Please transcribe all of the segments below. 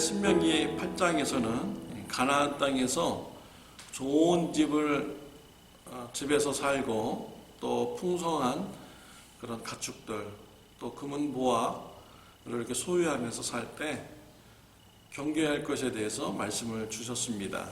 신명기 8장에서는 가나안 땅에서 좋은 집을 어, 집에서 살고 또 풍성한 그런 가축들 또 금은 보화를 이렇게 소유하면서 살 때 경계할 것에 대해서 말씀을 주셨습니다.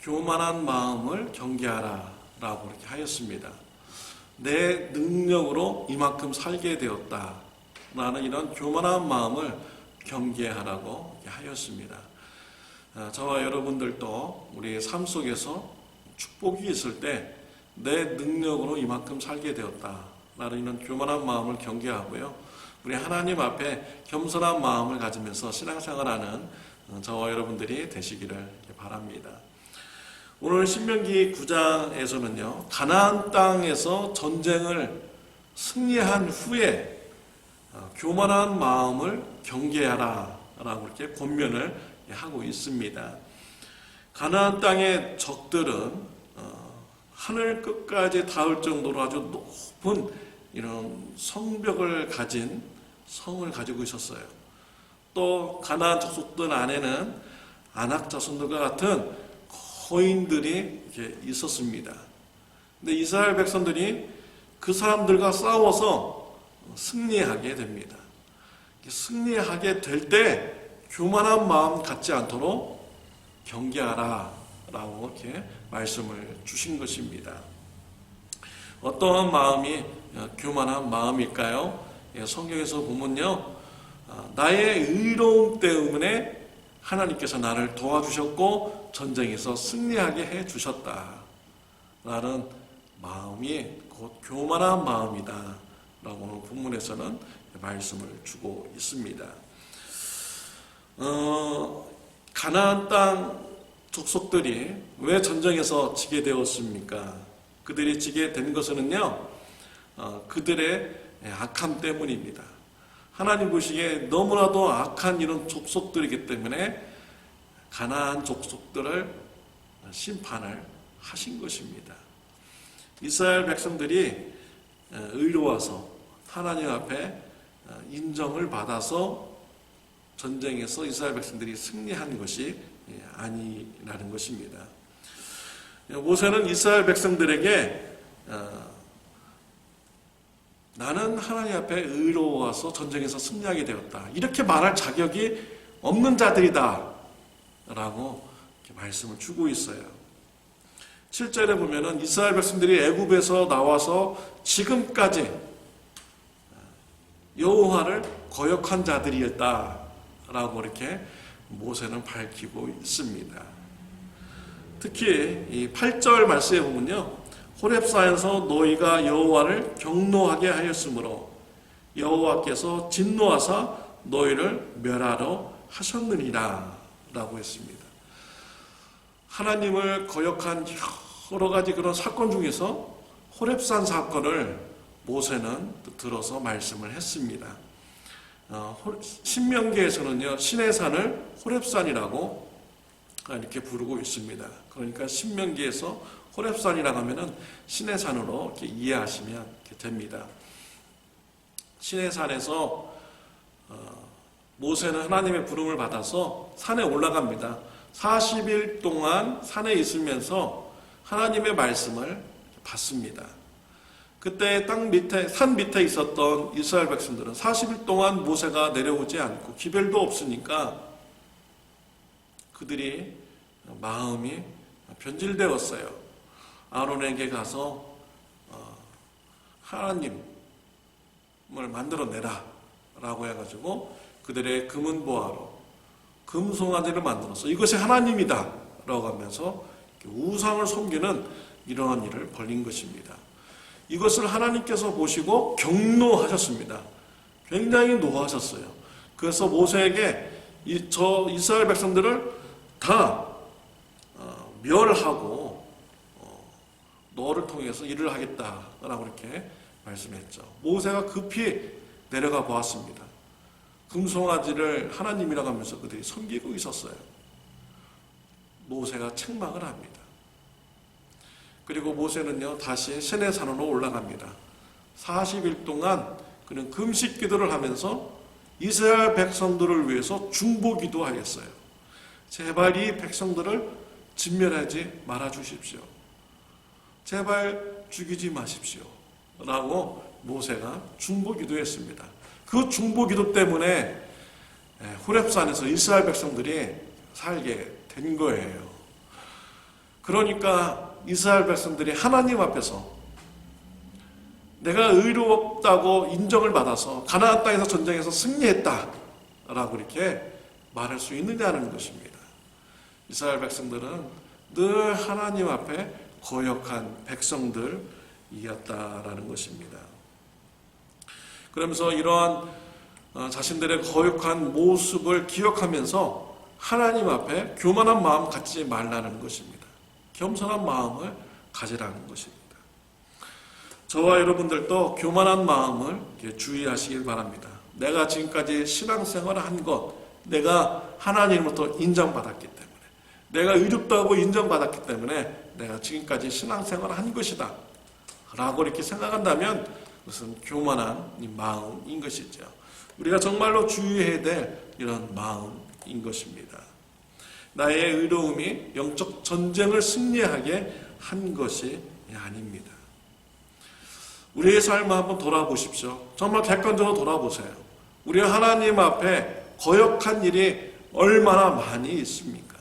교만한 마음을 경계하라 라고 이렇게 하였습니다. 내 능력으로 이만큼 살게 되었다. 라는 이런 교만한 마음을 경계하라고 하였습니다. 아, 저와 여러분들도 우리 삶 속에서 축복이 있을 때 내 능력으로 이만큼 살게 되었다. 라는 이런 교만한 마음을 경계하고요. 우리 하나님 앞에 겸손한 마음을 가지면서 신앙생활하는 어, 저와 여러분들이 되시기를 바랍니다. 오늘 신명기 9장에서는요, 가나안 땅에서 전쟁을 승리한 후에 어, 교만한 마음을 경계하라 라고 이렇게 권면을 하고 있습니다. 가나안 땅의 적들은 어, 하늘 끝까지 닿을 정도로 아주 높은 이런 성벽을 가진 성을 가지고 있었어요. 또 가나안 족속들 안에는 안악 자손들과 같은 거인들이 이렇게 있었습니다. 근데 이스라엘 백성들이 그 사람들과 싸워서 승리하게 됩니다. 승리하게 될 때 교만한 마음 갖지 않도록 경계하라 라고 이렇게 말씀을 주신 것입니다. 어떠한 마음이 교만한 마음일까요? 예, 성경에서 보면요. 아, 나의 의로움 때문에 하나님께서 나를 도와주셨고 전쟁에서 승리하게 해 주셨다. 라는 마음이 곧 교만한 마음이다. 라고 오늘 본문에서는 말씀을 주고 있습니다. 어, 가나안 땅 족속들이 왜 전쟁에서 지게 되었습니까? 그들이 지게 된 것은요, 어, 그들의 악함 때문입니다. 하나님 보시기에 너무나도 악한 이런 족속들이기 때문에 가나안 족속들을 심판을 하신 것입니다. 이스라엘 백성들이 어, 의로워서 하나님 앞에 어, 인정을 받아서 전쟁에서 이스라엘 백성들이 승리한 것이 예, 아니라는 것입니다. 모세는 이스라엘 백성들에게 어, 나는 하나님 앞에 의로워서 전쟁에서 승리하게 되었다. 이렇게 말할 자격이 없는 자들이다. 라고 말씀을 주고 있어요. 7절에 보면은 이스라엘 백성들이 애굽에서 나와서 지금까지 여호와를 거역한 자들이었다라고 이렇게 모세는 밝히고 있습니다. 특히 이 8절 말씀에 보면요. 호렙사에서 너희가 여호와를 경노하게 하였으므로 여호와께서 진노하사 너희를 멸하러 하셨느니라 라고 했습니다. 하나님을 거역한 여러 가지 그런 사건 중에서 호렙산 사건을 모세는 들어서 말씀을 했습니다. 어, 신명기에서는요 신의 산을 호렙산이라고 이렇게 부르고 있습니다. 그러니까 신명기에서 호렙산이라고 하면은 신의 산으로 이렇게 이해하시면 됩니다. 신의 산에서 어, 모세는 하나님의 부름을 받아서 산에 올라갑니다. 40일 동안 산에 있으면서 하나님의 말씀을 받습니다. 그때 땅 밑에 산 밑에 있었던 이스라엘 백성들은 40일 동안 모세가 내려오지 않고 기별도 없으니까 그들이 마음이 변질되었어요. 아론에게 가서 어, 하나님을 만들어내라 라고 해가지고 그들의 금은 보화로 금송아지를 만들어서 이것이 하나님이다 라고 하면서 우상을 섬기는 이러한 일을 벌린 것입니다. 이것을 하나님께서 보시고 경노하셨습니다. 굉장히 노하셨어요. 그래서 모세에게 이, 저 이스라엘 백성들을 다 어, 멸하고 어, 너를 통해서 일을 하겠다라고 이렇게 말씀했죠. 모세가 급히 내려가 보았습니다. 금송아지를 하나님이라고 하면서 그들이 섬기고 있었어요. 모세가 책망을 합니다. 그리고 모세는요, 다시 시내산으로 올라갑니다. 40일 동안 그는 금식 기도를 하면서 이스라엘 백성들을 위해서 중보 기도 하였어요. 제발 이 백성들을 진멸하지 말아 주십시오. 제발 죽이지 마십시오. 라고 모세가 중보 기도 했습니다. 그 중보 기도 때문에 예, 호렙산에서 이스라엘 백성들이 살게 된 거예요. 그러니까 이스라엘 백성들이 하나님 앞에서 내가 의롭다고 인정을 받아서 가나안 땅에서 전쟁에서 승리했다라고 이렇게 말할 수 있느냐는 것입니다. 이스라엘 백성들은 늘 하나님 앞에 거역한 백성들이었다라는 것입니다. 그러면서 이러한 어, 자신들의 거역한 모습을 기억하면서 하나님 앞에 교만한 마음 갖지 말라는 것입니다. 겸손한 마음을 가지라는 것입니다. 저와 여러분들도 교만한 마음을 주의하시길 바랍니다. 내가 지금까지 신앙생활을 한 것, 내가 하나님으로부터 인정받았기 때문에, 내가 의롭다고 인정받았기 때문에 내가 지금까지 신앙생활을 한 것이다. 라고 이렇게 생각한다면 그것은 교만한 이 마음인 것이죠. 우리가 정말로 주의해야 될 이런 마음인 것입니다. 나의 의로움이 영적 전쟁을 승리하게 한 것이 아닙니다. 우리의 삶을 한번 돌아보십시오. 정말 객관적으로 돌아보세요. 우리 하나님 앞에 거역한 일이 얼마나 많이 있습니까?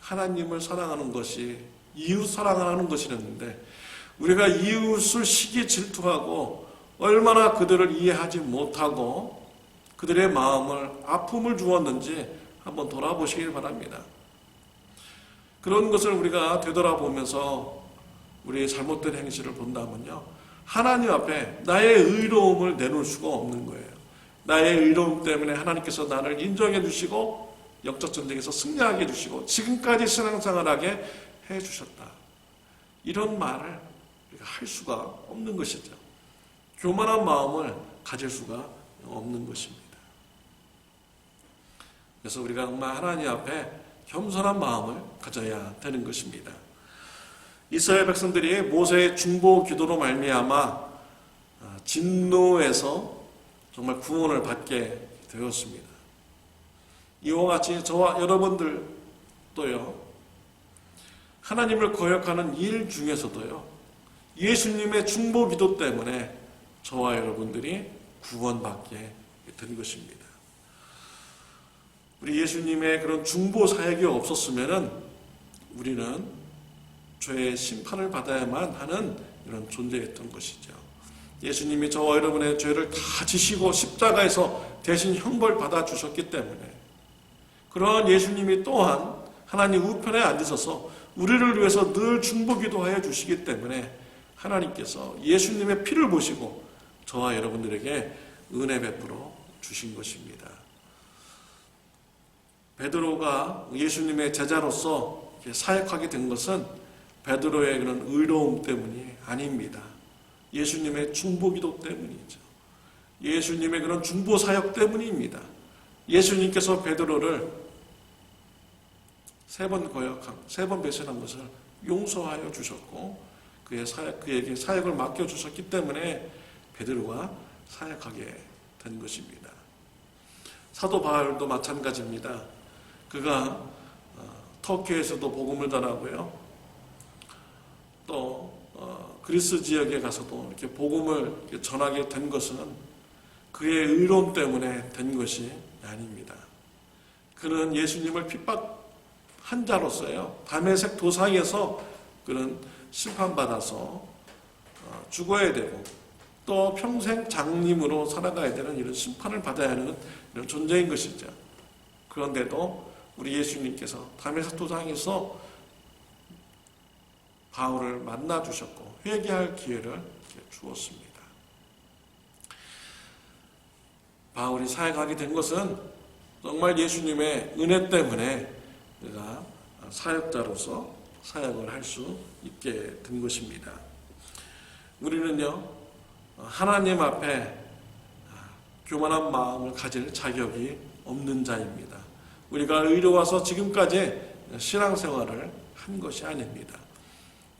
하나님을 사랑하는 것이 이웃 사랑하는 것이었는데 우리가 이웃을 시기 질투하고 얼마나 그들을 이해하지 못하고 그들의 마음을 아픔을 주었는지 한번 돌아보시길 바랍니다. 그런 것을 우리가 되돌아보면서 우리의 잘못된 행실을 본다면요. 하나님 앞에 나의 의로움을 내놓을 수가 없는 거예요. 나의 의로움 때문에 하나님께서 나를 인정해 주시고 영적 전쟁에서 승리하게 해 주시고 지금까지 신앙생활하게 해 주셨다. 이런 말을 우리가 할 수가 없는 것이죠. 교만한 마음을 가질 수가 없는 것입니다. 그래서 우리가 정말 하나님 앞에 겸손한 마음을 가져야 되는 것입니다. 이스라엘 백성들이 모세의 중보 기도로 말미암아 진노에서 정말 구원을 받게 되었습니다. 이와 같이 저와 여러분들도요. 하나님을 거역하는 일 중에서도요. 예수님의 중보 기도 때문에 저와 여러분들이 구원받게 된 것입니다. 우리 예수님의 그런 중보 사역이 없었으면은 우리는 죄의 심판을 받아야만 하는 이런 존재였던 것이죠. 예수님이 저와 여러분의 죄를 다 지시고 십자가에서 대신 형벌 받아 주셨기 때문에 그러한 예수님이 또한 하나님 우편에 앉으셔서 우리를 위해서 늘 중보기도하여 주시기 때문에 하나님께서 예수님의 피를 보시고 저와 여러분들에게 은혜 베풀어 주신 것입니다. 베드로가 예수님의 제자로서 사역하게 된 것은 베드로의 그런 의로움 때문이 아닙니다. 예수님의 중보기도 때문이죠. 예수님의 그런 중보 사역 때문입니다. 예수님께서 베드로를 세 번 거역한, 세 번 배신한 것을 용서하여 주셨고 그의 사역, 그에게 사역을 맡겨 주셨기 때문에 베드로가 사역하게 된 것입니다. 사도 바울도 마찬가지입니다. 그가 어, 터키에서도 복음을 전하고요. 또 어, 그리스 지역에 가서도 이렇게 복음을 전하게 된 것은 그의 의로움 때문에 된 것이 아닙니다. 그는 예수님을 핍박한 자로서요. 담에색 도상에서 그는 심판받아서 어, 죽어야 되고 또 평생 장님으로 살아가야 되는 이런 심판을 받아야 하는 이런 존재인 것이죠. 그런데도 우리 예수님께서 담에색 도상에서 바울을 만나 주셨고 회개할 기회를 주었습니다. 바울이 사역하게 된 것은 정말 예수님의 은혜 때문에 그가 사역자로서 사역을 할 수 있게 된 것입니다. 우리는요 하나님 앞에 교만한 마음을 가질 자격이 없는 자입니다. 우리가 의로워서 지금까지 신앙생활을 한 것이 아닙니다.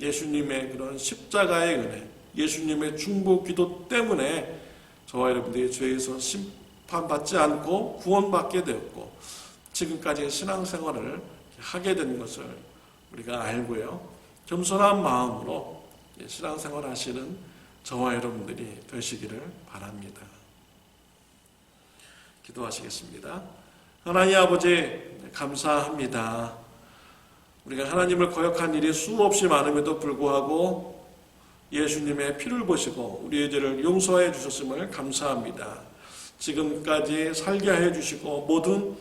예수님의 그런 십자가의 은혜, 예수님의 중보 기도 때문에 저와 여러분들이 죄에서 심판받지 않고 구원받게 되었고 지금까지 신앙생활을 하게 된 것을 우리가 알고요. 겸손한 마음으로 신앙생활 하시는 저와 여러분들이 되시기를 바랍니다. 기도하시겠습니다. 하나님 아버지 감사합니다. 우리가 하나님을 거역한 일이 수없이 많음에도 불구하고 예수님의 피를 보시고 우리의 죄를 용서해 주셨음을 감사합니다. 지금까지 살게 해 주시고 모든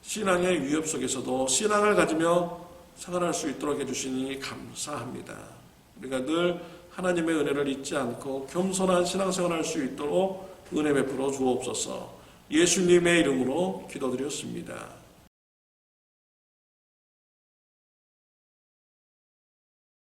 신앙의 위협 속에서도 신앙을 가지며 생활할 수 있도록 해주시니 감사합니다. 우리가 늘 하나님의 은혜를 잊지 않고 겸손한 신앙생활 할 수 있도록 은혜 베풀어 주옵소서. 예수님의 이름으로 기도드렸습니다.